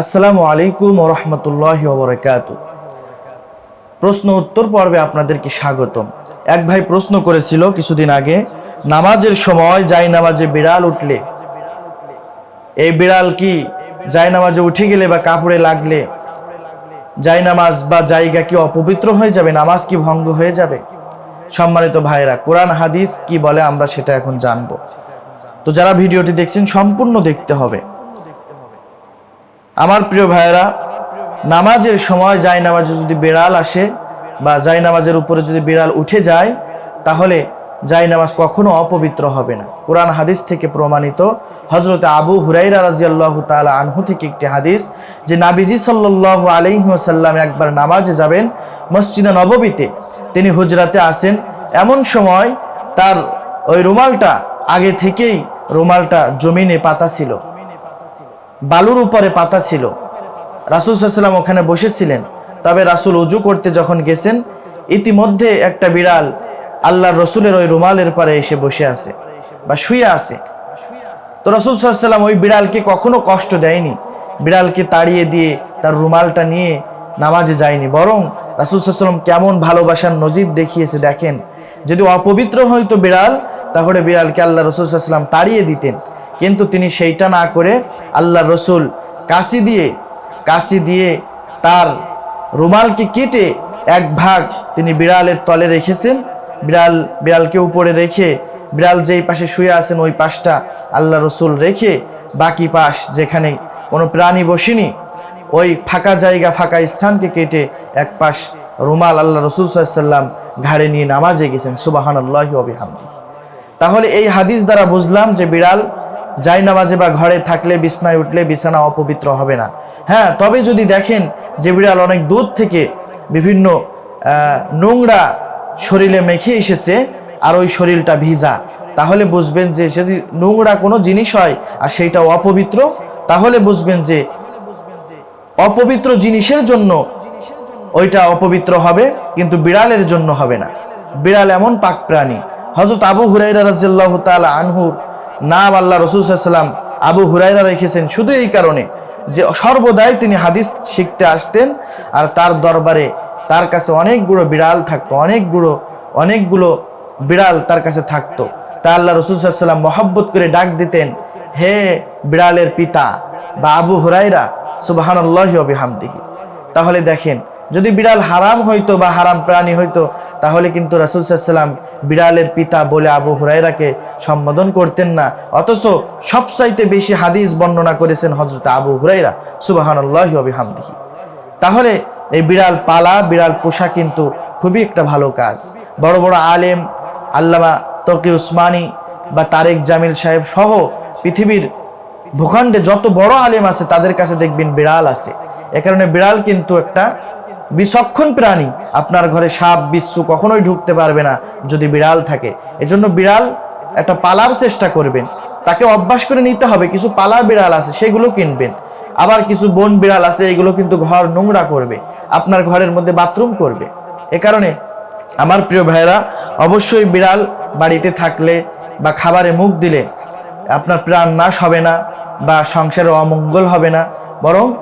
আসসালামু আলাইকুম ওরহমতুল্লাহ ওবরাকাত প্রশ্ন উত্তর পর্বে আপনাদেরকে স্বাগতম। এক ভাই প্রশ্ন করেছিল কিছুদিন আগে, নামাজের সময় যাই নামাজে বিড়াল উঠলে, এই বিড়াল কি যাই নামাজে উঠে গেলে বা কাপড়ে লাগলে, যাই নামাজ বা জায়গা কি অপবিত্র হয়ে যাবে, নামাজ কি ভঙ্গ হয়ে যাবে? সম্মানিত ভাইরা কোরআন হাদিস কি বলে আমরা সেটা এখন জানব। তো যারা ভিডিওটি দেখছেন, সম্পূর্ণ দেখতে হবে। আমার প্রিয় ভাইয়েরা, নামাজের সময় যাই নামাজে যদি বিড়াল আসে বা যাই নামাজের উপরে যদি বিড়াল উঠে যায়, তাহলে যাই নামাজ কখনো অপবিত্র হবে না। কোরআন হাদিস থেকে প্রমাণিত হজরত আবু হুরাইরা রাজিয়াল্লাহ তালা আনহু থেকে একটি হাদিস যে নাবিজি সাল্লাহ আলিহাসাল্লাম একবার নামাজে যাবেন মসজিদে নববীতে, তিনি হুজরাতে আসেন। এমন সময় তার ওই রুমালটা আগে থেকেই রুমালটা জমিনে পাতা ছিল। বালুর উপরে পাতা ছিল। রাসুল সাল্লাম ওখানে বসেছিলেন। তবে রাসুল উজু করতে যখন গেছেন, ইতিমধ্যে একটা বিড়াল আল্লাহর রসুলের ওই রুমালের পরে এসে বসে আছে বা শুয়ে আছে। তো রসুল সাল্লাম ওই বিড়ালকে কখনো কষ্ট দেয়নি। বিড়ালকে তাড়িয়ে দিয়ে তার রুমালটা নিয়ে নামাজে যায়নি। বরং রাসুল সাল্লাম কেমন ভালোবাসার নজির দেখিয়েছে, দেখেন। যদি অপবিত্র হয়তো বিড়াল, তাহলে বিড়ালকে আল্লাহ রসুল সাল্লাম তাড়িয়ে দিতেন। কিন্তু তিনি সেইটা না করে আল্লাহ রসুল কাশি দিয়ে কাশি দিয়ে তার রুমালকে কেটে এক ভাগ তিনি বিড়ালের তলে রেখেছেন। বিড়াল, বিড়ালকে উপরে রেখে, বিড়াল যেই পাশে শুয়ে আছেন ওই পাশটা আল্লাহ রসুল রেখে বাকি পাশ যেখানে কোনো প্রাণী বসেনি, ওই ফাঁকা জায়গা, ফাঁকা স্থানকে কেটে এক পাশ রুমাল আল্লাহ রসুল সাল্লাম ঘাড়ে নিয়ে নামাজে গেছেন। সুবাহান আল্লাহ তাহলে এই হাদিস দ্বারা বুঝলাম যে বিড়াল যাই নামাজে বা ঘরে থাকলে বিছনায় উঠলে বিছানা অপবিত্র হবে না। হ্যাঁ তবে যদি দেখেন যে বিড়াল অনেক দূর থেকে বিভিন্ন নোংরা শরীরে মেখে এসেছে আর ওই শরীরটা ভিজা, তাহলে বুঝবেন যে যদি নোংরা কোনো জিনিস হয় আর সেইটা অপবিত্র, তাহলে বুঝবেন যে অপবিত্র জিনিসের জন্য ওইটা অপবিত্র হবে, কিন্তু বিড়ালের জন্য হবে না। বিড়াল এমন পাক প্রাণী। হজরত আবু হুরাইরা রাজিয়াল্লাহ তাআলা আনহুর নাম আল্লাহ রসুল সাল্লাম আবু হুরাইরা রেখেছেন শুধু এই কারণে যে সর্বদাই তিনি হাদিস শিখতে আসতেন আর তার দরবারে তার কাছে অনেকগুলো বিড়াল থাকতো, অনেকগুলো অনেকগুলো বিড়াল তার কাছে থাকতো। তা আল্লাহ রসুল সাল্লাম মহাব্বত করে ডাক দিতেন, হে বিড়ালের পিতা বা আবু হুরাইরা সুবাহান্লাহ হামদিহি তাহলে দেখেন যদি বিড়াল হারাম হইতো বা হারাম প্রাণী হইতো, তাহলে কিন্তু রাসুল সাল্লাম বিড়ালের পিতা বলে আবু হুরাইরাকে সম্বোধন করতেন না। অথচ সবচাইতে বেশি হাদিস বর্ণনা করেছেন হজরত আবু হুরাইরা সুবাহান্লাহ হামদিহি তাহলে এই বিড়াল পালা, বিড়াল পোষা কিন্তু খুবই একটা ভালো কাজ। বড় বড় আলেম, আল্লামা তকি উসমানী বা তারেক জামিল সাহেব সহ পৃথিবীর ভূখণ্ডে যত বড় আলেম আছে, তাদের কাছে দেখবেন বিড়াল আছে। এ কারণে বিড়াল কিন্তু একটা বিচক্ষণ প্রাণী, আপনার ঘরে সাপ, বিচ্ছু কখনোই ঢুকতে পারবে না যদি বিড়াল থাকে। এজন্য বিড়াল একটা পালার চেষ্টা করবেন। তাকে অভ্যাস করে নিতে হবে, কিছু পালা বিড়াল আছে, সেগুলো কিনবেন। আবার কিছু বন বিড়াল আছে, এগুলো কিন্তু ঘর নোংরা করবে, আপনার ঘরের মধ্যে বাথরুম করবে। এ কারণে আমার প্রিয় ভাইরা অবশ্যই বিড়াল বাড়িতে থাকলে বা খাবারে মুখ দিলে আপনার প্রাণ নাশ হবে না বা সংসারে অমঙ্গল হবে না। বরং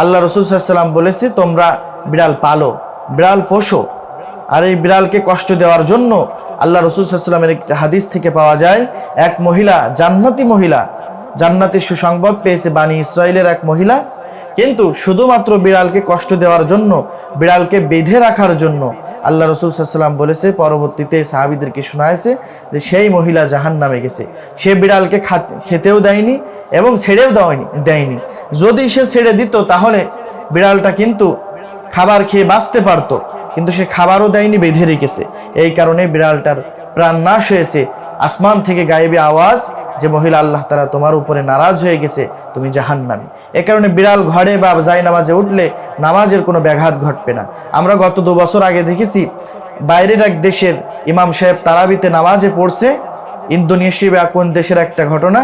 আল্লাহ রসুল সাল্লাম বলেছে, তোমরা বিড়াল পালো, বিড়াল পোষো। আর এই বিড়ালকে কষ্ট দেওয়ার জন্য আল্লাহ রসুল সাল্লামের একটি হাদিস থেকে পাওয়া যায়, এক মহিলা, জান্নাতি মহিলা জান্নাতি সুসংবাদ পেয়েছে বাণী ইসরায়েলের এক মহিলা, কিন্তু শুধুমাত্র বিড়ালকে কষ্ট দেওয়ার জন্য, বিড়ালকে বেঁধে রাখার জন্য আল্লাহ রসুল সাল্লাম বলেছে, পরবর্তীতে সাহাবিদেরকে শোনায়ছে যে সেই মহিলা জাহান নামে গেছে। সে বিড়ালকে খেতেও দেয়নি এবং ছেড়েও দেয়নি দেয়নি। যদি সে ছেড়ে দিত, তাহলে বিড়ালটা কিন্তু খাবার খেয়ে বাঁচতে পারত। কিন্তু সে খাবারও দেয়নি, বেঁধে রেখেছে। এই কারণে বিড়ালটার প্রাণ নাশ হয়েছে। আসমান থেকে গায়েবী আওয়াজ যে মহিলা আল্লাহ তারা তোমার উপরে নারাজ হয়ে গেছে, তুমি জাহান্নামি। এ কারণে বিড়াল ঘরে বা যাই নামাজে উঠলে নামাজের কোনো ব্যাঘাত ঘটবে না। আমরা গত দু বছর আগে দেখেছি, বাইরের এক দেশের ইমাম সাহেব তারাবিতে নামাজে পড়ছে, ইন্দোনেশিয়া বা কোন দেশের একটা ঘটনা।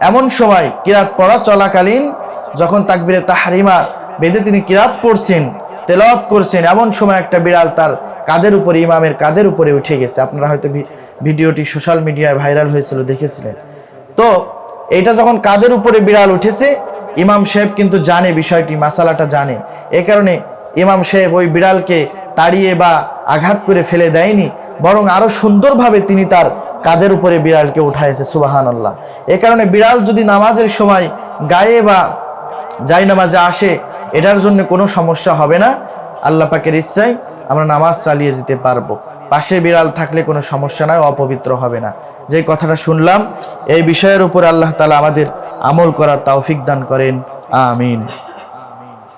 এমন সময় কিরাত পড়া চলাকালীন যখন তাকবিরে তাহারিমা বেঁধে তিনি কিরাত পড়ছেন তেলাওয়াত করছেন, এমন সময় একটা বিড়াল তার কাদের উপরে, ইমামের কাদের উপরে উঠে গেছে। আপনারা হয়তো ভিডিওটি সোশ্যাল মিডিয়ায় ভাইরাল হয়েছিল, দেখেছিলেন। তো এটা যখন কাদের উপরে বিড়াল উঠেছে, ইমাম সাহেব কিন্তু জানে বিষয়টি, মাসালাটা জানে। এ কারণে ইমাম সাহেব ওই বিড়ালকে তাড়িয়ে বা আঘাত করে ফেলে দেয়নি, বরং আরও সুন্দরভাবে তিনি তার কাদের উপরে বিড়ালকে উঠাইছে সুবাহান আল্লাহ এ কারণে বিড়াল যদি নামাজের সময় গায়ে বা যাই নামাজে আসে, এটার জন্য কোনো সমস্যা হবে না। আল্লাহ পাকের ইচ্ছায় আমরা নামাজ চালিয়ে যেতে পারব। পাশে বিড়াল থাকলে কোনো সমস্যা নয় অপবিত্র হবে না। যে কথাটা শুনলাম, এই বিষয়ের উপর আল্লাহ তালা আমাদের আমল করার তৌফিক দান করেন। আমিন।